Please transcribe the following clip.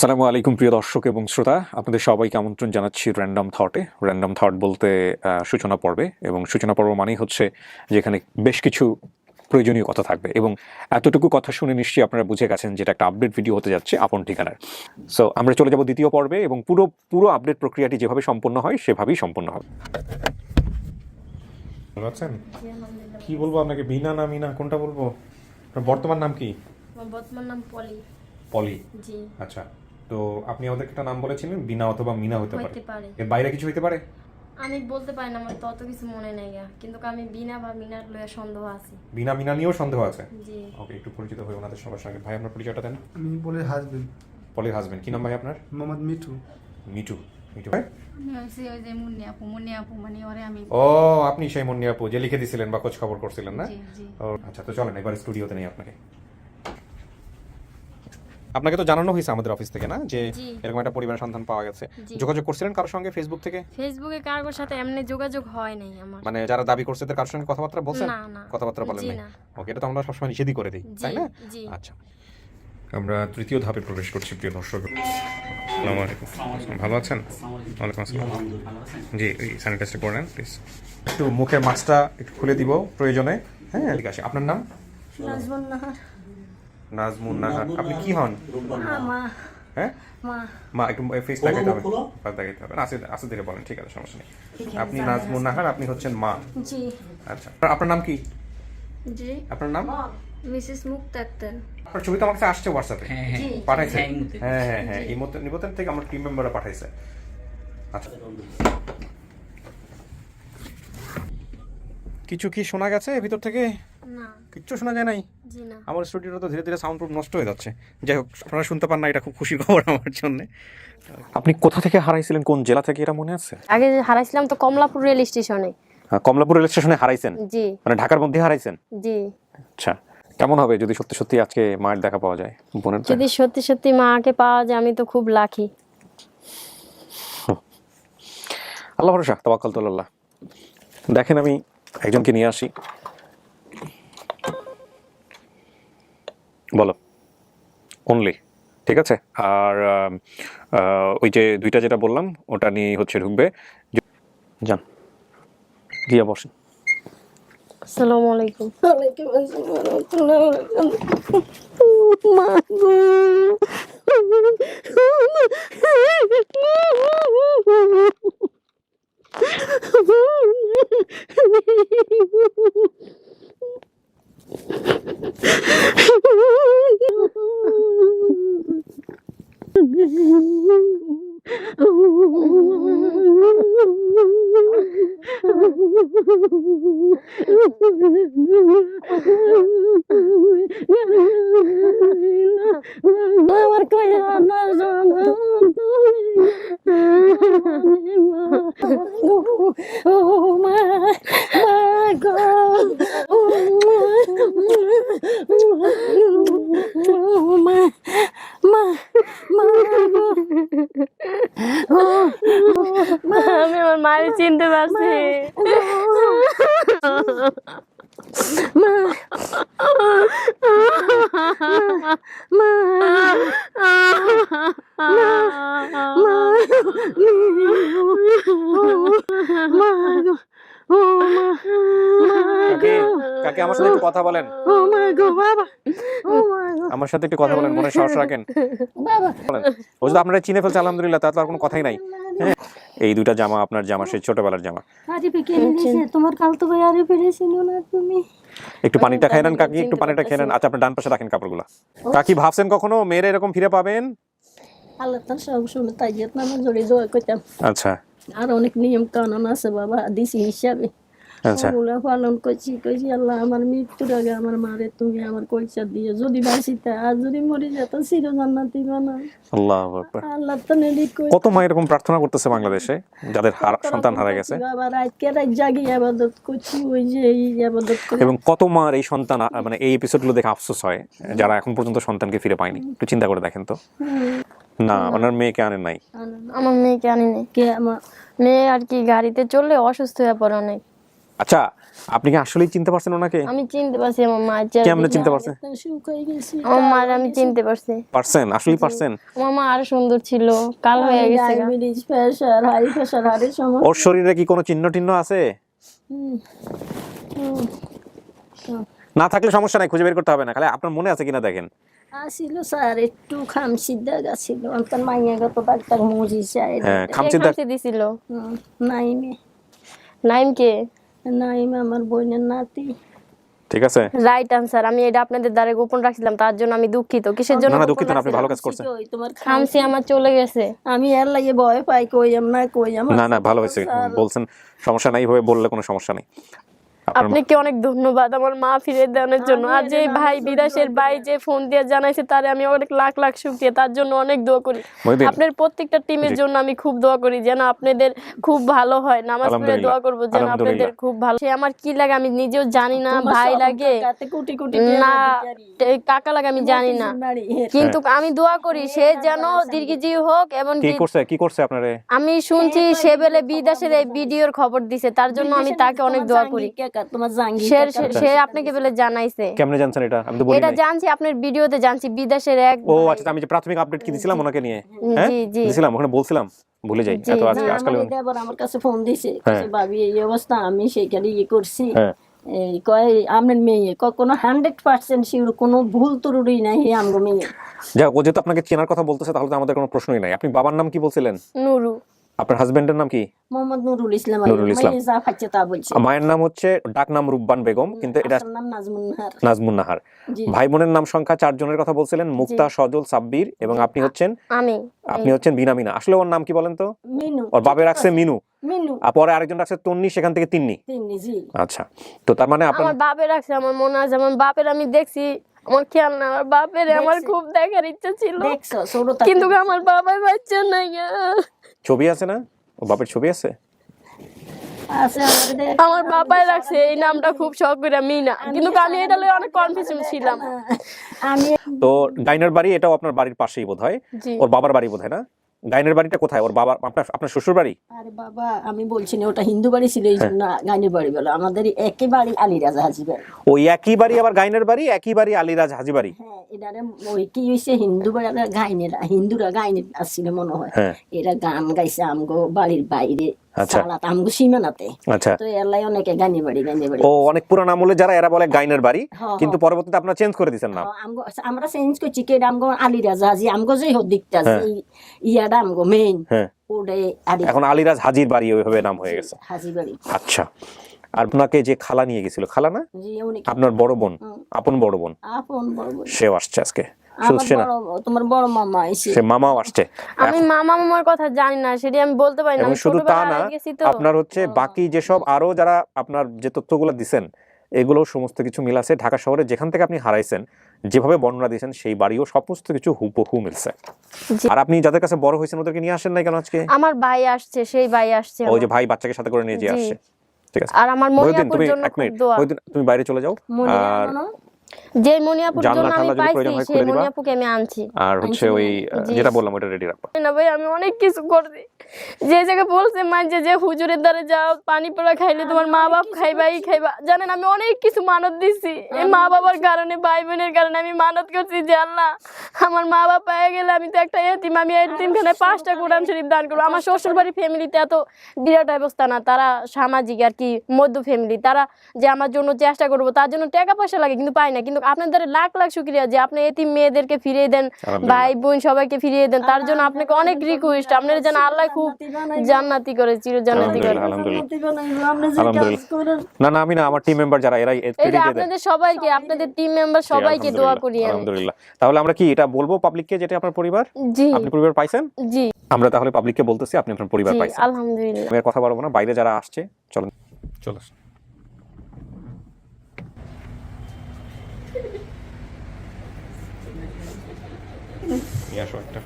সালামু আলাইকুম প্রিয় দর্শক এবং শ্রোতা। আপনাদের সবাইকে আমন্ত্রণ জানাচ্ছি র্যান্ডম থটে র্যান্ডম থট বলতে সূচনা পর্বে। এবং সূচনা পর্ব মানেই হচ্ছে যেখানে বেশ কিছু প্রয়োজনীয় কথা থাকবে। এবং এতটুকু কথা শুনে নিশ্চয়ই আপনারা বুঝে গেছেন যেটা একটা আপডেট ভিডিও হতে যাচ্ছে আপন ঠিকানার। সো আমরা চলে যাব দ্বিতীয় পর্বে এবং পুরো পুরো আপডেট প্রক্রিয়াটি যেভাবে সম্পন্ন হয় সেভাবেই সম্পন্ন হবে। আছেন? কি বলব আপনাকে? বিনা না মিনা কোনটা বলব? বর্তমান নাম কি? বর্তমান নাম পলি। পলি। জি। আচ্ছা। তো আপনি আমাদেরকে একটা নাম বলেছিলেন বিনা অথবা মিনা হতে পারে। এর বাইরে কিছু হতে পারে? আমি বলতে পারি না আমার তত কিছু মনে নেই গা। কিন্তু আমি বিনা বা মিনার লয়ে সন্দেহ আছি। বিনা মিনা নিয়েও সন্দেহ আছে? জি। ওকে একটু পরিচিত হয়ে ওনাদের সবার সঙ্গে। ভাই আপনার পরিচয়টা দেন। আমি বলে হাজবেন্ড পলির হাজবেন্ড কি নাম ভাই আপনার? মোহাম্মদ মিঠু। মিটু মিটু ভাই? আমি হচ্ছে ওই যে মুন্নি আপু। মুন্নি আপু মানে ওরে আমি। ও আপনি সেই মন্নি আপু যে লিখে দিছিলেন বা খোঁজ খবর করছিলেন না? জি জি। ও আচ্ছা তো চলেন এবার স্টুডিওতে নেই আপনাকে। আপনাকে তো জানানো হয়েছে আমাদের অফিস থেকে না? যে জি। এরকম একটা পরিবারের সন্ধান পাওয়া গেছে। জি। যোগাযোগ করছিলেন কারোর সঙ্গে ফেসবুক থেকে? ফেসবুকে কারোর সাথে এমনি যোগাযোগ হয় নাই আমার। মানে যারা দাবি করছে তাদের কারোর সঙ্গে কথাবার্তা বলছেন? না, না। কথাবার্তা বলেন জি নাই? না। ওকে এটা তো আমরা সবসময় নিষেধই করে দিই জি তাই না? জি। আচ্ছা। আমরা তৃতীয় ধাপে প্রবেশ করছি প্রিয় দর্শক। আসসালামু আলাইকুম। ভালো আছেন? ওয়ালাইকুম আসসালাম। জি স্যানিটাইজটা করে নেন প্লিজ একটু মুখের মাস্কটা একটু খুলে দিব প্রয়োজনে। হ্যাঁ ঠিক আছে আপনার নাম? নাজমুল নাহার নাজমুন নাহার আপনি কি হন? মা। হ্যাঁ? মা। মা একটু ফেস হবে। ধীরে বলেন ঠিক আছে সমস্যা নেই। আপনি নাজমুন নাহার আপনি হচ্ছেন মা। জি। আচ্ছা আপনার নাম কি? জি। আপনার নাম? মিসেস মুক্তা আক্তার আপনার ছবি তো আমার কাছে আসছে হোয়াটসঅ্যাপে পাঠাইছে? হ্যাঁ। হ্যাঁ হ্যাঁ হ্যাঁ নিবতেন থেকে আমার টিম মেম্বাররা পাঠাইছে। আচ্ছা। কিছু কি শোনা গেছে ভিতর থেকে? না। কিচ্ছু শোনা যায় নাই? আমার স্টুডিওটা তো ধীরে ধীরে সাউন্ড প্রুফ নষ্ট হয়ে যাচ্ছে। যাই হোক আপনারা শুনতে পান না এটা খুব খুশির খবর আমার জন্য। আপনি কোথা থেকে হারাইছিলেন? কোন জেলা থেকে এটা মনে আছে? আগে হারাইছিলাম তো কমলাপুর রেল স্টেশনে। কমলাপুর রেল স্টেশনে হারাইছেন? জি। মানে ঢাকার মধ্যে হারাইছেন? জি। আচ্ছা কেমন হবে যদি সত্যি সত্যি আজকে মায়ের দেখা পাওয়া যায়? বোনের যদি সত্যি সত্যি মাকে পাওয়া যায় আমি তো খুব লাকি আল্লাহ ভরসা তাওয়াক্কাল আল্লাহ। দেখেন আমি একজনকে নিয়ে আসি। বলো। অনলি ঠিক আছে? আর ওই যে দুইটা যেটা বললাম ওটা নিয়ে হচ্ছে ঢুকবে। যান গিয়া বসেন। আসসালামু আলাইকুম। ওয়ালাইকুম আসসালাম। মা আমার কই ও মা মা গো মা মা মা আমি আমার মায়ের চিনতে পারছি মা মা কাকে কাকে আমার সাথে একটু কথা বলেন। আমার সাথে একটু কথা বলেন মনে সাহস রাখেন। ও যদি আপনারা চিনে ফেলছে আলহামদুলিল্লাহ তার তো আর কোনো কথাই নাই। হ্যাঁ এই দুইটা জামা আপনার জামা সেই ছোটবেলার জামা। তোমার কাল তো ভাই আরিফে ছিল না তুমি। একটু পানিটা খেয়ে নেন কাকি একটু পানিটা খেয়ে নেন। আচ্ছা আপনার ডান পাশে রাখেন কাপড়গুলো। কাকি ভাবছেন কখনো মেয়েরা এরকম ফিরে পাবেন? আল্লাহ তার সব শুনে তাই জড়িয়ে দোয়া করতাম। আচ্ছা। আর অনেক নিয়ম কানুন আছে বাবা দিছি হিসাবে। ওগুলা পালন করছি কইছি আল্লাহ আমার মৃত্যুর আগে আমার মারে তুমি আমার দিয়ে যদি বাঁচিতে আর যদি মরে যেত চির জান্নাতি বানা আল্লাহ আল্লাহ তো নেলি কত মা এরকম প্রার্থনা করতেছে বাংলাদেশে? যাদের সন্তান হারা গেছে। বাবা রাতকে রাত জাগি আবাদত করছি ওই যে এই আবাদত করে এবং কত মার এই সন্তান মানে এই এপিসোডগুলো দেখে আফসোস হয় যারা এখন পর্যন্ত সন্তানকে ফিরে পায়নি। একটু চিন্তা করে দেখেন তো। না ওনার মেয়েকে আনেন নাই? আমার মেয়েকে আনি নাই? কে আমার? মেয়ে আর কি গাড়িতে চললে অসুস্থ হয়ে পড়ে অনেক। আচ্ছা আপনি কি আসলেই চিনতে পারছেন ওনাকে? আমি চিনতে পারছি আমার চেহারা কেমনে চিনতে পারছেন আমার মার আমি চিনতে পারছি। পারছেন? আসলেই পারছেন? আমার মা আরও সুন্দর ছিল কাল হয়ে গেছে। ডায়াবেটিস প্রেশার হাই প্রেশার হাড়ের সমস্যা। ওর শরীরে কি কোনো চিহ্ন টিহ্ন আছে। না থাকলে সমস্যা নাই খুঁজে বের করতে হবে না খালি আপনার মনে আছে কিনা দেখেন। আসিল স্যার একটু খামসির দাগা ছিল অন্তর মাইয়া গত ডাক্তার মুজি চাই হ্যাঁ দাগ দিছিল? নাইমে। নাইম কে? নাইম আমার বোনের নাতি। ঠিক আছে? রাইট আনসার আমি এটা আপনাদের দ্বারা গোপন রাখছিলাম তার জন্য আমি দুঃখিত। কিসের জন্য? না না দুঃখিত আপনি ভালো কাজ করছেন। তোমার খামসি আমার চলে গেছে। আমি এর লাগে ভয় পাই কই আম না কই না না ভালো হয়েছে। বলছেন সমস্যা নাই হয়ে বললে কোনো সমস্যা নেই। আপনাকে অনেক ধন্যবাদ আমার মা ফিরে দেওয়ার জন্য। আর যে ভাই বিদেশের ভাই যে ফোন দিয়ে জানাইছে তারে আমি অনেক লাখ লাখ শুক্রিয়া। তার জন্য অনেক দোয়া করি। আপনার প্রত্যেকটা টিমের জন্য আমি খুব দোয়া করি যেন আপনাদের খুব ভালো হয়। নামাজ পড়ে দোয়া করব যেন আপনাদের খুব ভালো সে আমার কি লাগে আমি নিজেও জানি না ভাই লাগে। না কাকা লাগে আমি জানি না। হ্যাঁ। কিন্তু আমি দোয়া করি সে যেন দীর্ঘজীবী হোক এবং কি কি করছে? কি করছে আপনারে? আমি শুনছি সে বেলে বিদেশের এই ভিডিওর খবর দিছে। তার জন্য আমি তাকে অনেক দোয়া করি। তোমার সে আপনাকে বেলে জানাইছে। কেমনে জানছেন এটা? আমি তো বলি এটা জানছি আপনার ভিডিওতে জানছি বিদেশের এক ও আচ্ছা আমি যে প্রাথমিক আপডেট কি দিছিলাম ওনাকে নিয়ে? হ্যাঁ? জি জি। দিছিলাম ওখানে বলছিলাম। ভুলে যাই এত আজকে আজকাল আমার এই দেবর আমার কাছে ফোন দিছে হ্যাঁ। ভাবি এই অবস্থা আমি সেইখানে ইয়ে করছি। হ্যাঁ। কয় মেয়ে কোনো হান্ড্রেড পার্সেন্ট শিওর কোনো ভুল ত্রুটি নাই হে আমগো মেয়ে। যাক ও যেহেতু আপনাকে চেনার কথা বলতেছে তাহলে তো আমাদের কোনো প্রশ্নই নাই। আপনি বাবার নাম কি বলছিলেন? নুরু। আপনার হাজবেন্ডের নাম কি? মোহাম্মদ নুরুল ইসলাম নুরুল ইসলাম। যা পাচ্ছে তা বলছে। মায়ের নাম হচ্ছে ডাক নাম রূপবান বেগম কিন্তু এটা নাম নাজমুন নাহার। নাজমুন নাহার। ভাই বোনের নাম সংখ্যা চার জনের কথা বলছিলেন মুক্তা সজল সাব্বির এবং আপনি হচ্ছেন আমি। আপনি হচ্ছেন বিনা মিনা। আসলে ওর নাম কি বলেন তো? মিনু। ওর বাপে রাখছে মিনু। মিনু। আর পরে আরেকজন রাখছে তন্নি সেখান থেকে তিন্নি। তিনি জি। আচ্ছা। তো তার মানে আপনার আমার বাপের রাখছে আমার মনে আছে আমার বাপের আমি দেখছি আমার খেয়াল না আমার বাপের আমার খুব দেখার ইচ্ছা ছিল। কিন্তু আমার বাবার বাচ্চা নাই। ছবি আছে না? ও বাপের ছবি আছে? আছে আমার বাবাই লাগছে এই নামটা খুব শখ করে মিনা কিন্তু আমি এটা লয়ে অনেক কনফিউশন ছিলাম। আমি তো ডাইনার বাড়ি এটাও আপনার বাড়ির পাশেই বোধহয়। ওর বাবার বাড়ি বোধ হয় না? গাইনের বাড়িটা কোথায়? ওর বাবা আপনার আপনার শ্বশুর বাড়ি? আরে বাবা আমি বলছি না ওটা হিন্দু বাড়ি ছিল এই জন্য গাইনের বাড়ি বলো। আমাদের একই বাড়ি আলিরাজা হাজি বাড়ি ওই একই বাড়ি আবার গাইনের বাড়ি একই বাড়ি আলিরাজ হাজি বাড়ি হ্যাঁ এটারে ওই কি হইছে হিন্দু বাড়ি গাইনেরা হিন্দুরা গাইনে আসছিল মনে হয়। হ্যাঁ। এরা গান গাইছে আমগো বাড়ির বাইরে। আচ্ছা। আচ্ছা। তো অনেকে গানি বাড়ি গানি বাড়ি। ও অনেক পুরান আমলে যারা এরা বলে গাইনের বাড়ি হ্যাঁ, কিন্তু পরবর্তীতে আপনারা চেঞ্জ করে দিচ্ছেন না হ্যাঁ, আমরা চেঞ্জ করছি কে আমগো আলিরাজা হাজি আমগো যে হোক দিকটা হ্যাঁ। আমগো মেইন হ্যাঁ। এখন আলিরাজ হাজির বাড়ি ওইভাবে নাম হয়ে গেছে। হাজি বাড়ি। আচ্ছা। আর আপনাকে যে খালা নিয়ে গেছিল খালা না? আপনার বড় বোন। আপন বড় বোন। আপন বড় বোন। সেও আসছে আজকে। সে না। তোমার বড় মামা এসে। সে মামাও আসছে। আমি মামা মামার কথা জানি না সেটি আমি বলতে পারি না। আমি শুধু তা না আপনার হচ্ছে বাকি যেসব আরও যারা আপনার যে তথ্যগুলো দিছেন এগুলো সমস্ত কিছু মিল আছে ঢাকা শহরে যেখান থেকে আপনি হারাইছেন যেভাবে বর্ণনা দিয়েছেন সেই বাড়িও সমস্ত কিছু হুবহু মিলছে। আর আপনি যাদের কাছে বড় হয়েছেন ওদেরকে নিয়ে আসেন না কেন আজকে? আমার ভাই আসছে সেই ভাই আসছে ওই যে ভাই বাচ্চাকে সাথে করে নিয়ে যে আসছে। ঠিক আছে। আর আমার মনিয়াপুর জন্য তুমি বাইরে চলে যাও। আর যে মনিয়াপুর জন্য আমি পাইছি সেই মনিয়াপুকে আমি আনছি। আর হচ্ছে ওই যেটা বললাম ওটা রেডি রাখবা। না ভাই আমি অনেক কিছু করছি। যে জায়গায় বলছে মাঝে যে হুজুরের দ্বারে যাও পানি পোড়া খাইলে তোমার মা বাপ খাইবা ই খাইবা। জানেন আমি অনেক কিছু মানত দিছি। এই মা বাবার কারণে ভাই বোনের কারণে আমি মানত করছি যে আল্লাহ আমার মা বাপ পেয়ে গেলে আমি তো একটা এতিম আমি এতিমখানে পাঁচটা কোরআন শরীফ দান করব। আমার শ্বশুর বাড়ি ফ্যামিলিতে এত বিরাট অবস্থা না। তারা সামাজিক আর কি মধ্য ফ্যামিলি তারা যে আমার জন্য চেষ্টা করব তার জন্য টাকা পয়সা লাগে কিন্তু পাই না। কিন্তু আপনার দ্বারা লাখ লাখ শুক্রিয়া যে আপনি এতিম মেয়েদেরকে ফিরিয়ে দেন ভাই বোন সবাইকে ফিরিয়ে দেন। তার জন্য আপনাকে অনেক রিকোয়েস্ট আপনার যেন আল্লাহ খুব জান্নাতি করে চির জান্নাতি করে না না আমি না আমার টিম মেম্বার যারা দেন আপনাদের সবাইকে আপনাদের টিম মেম্বার সবাইকে দোয়া করি আলহামদুলিল্লাহ। তাহলে আমরা কি এটা বলব পাবলিককে যেটা আপনার পরিবার? জি। আপনি পরিবার পাইছেন? জি। আমরা তাহলে পাবলিককে বলতেছি আপনি আপনার পরিবার জি পাইছেন। আলহামদুলিল্লাহ। আমি কথা বলব না বাইরে যারা আসছে চলেন। চলো নিয়ে আসো একটা।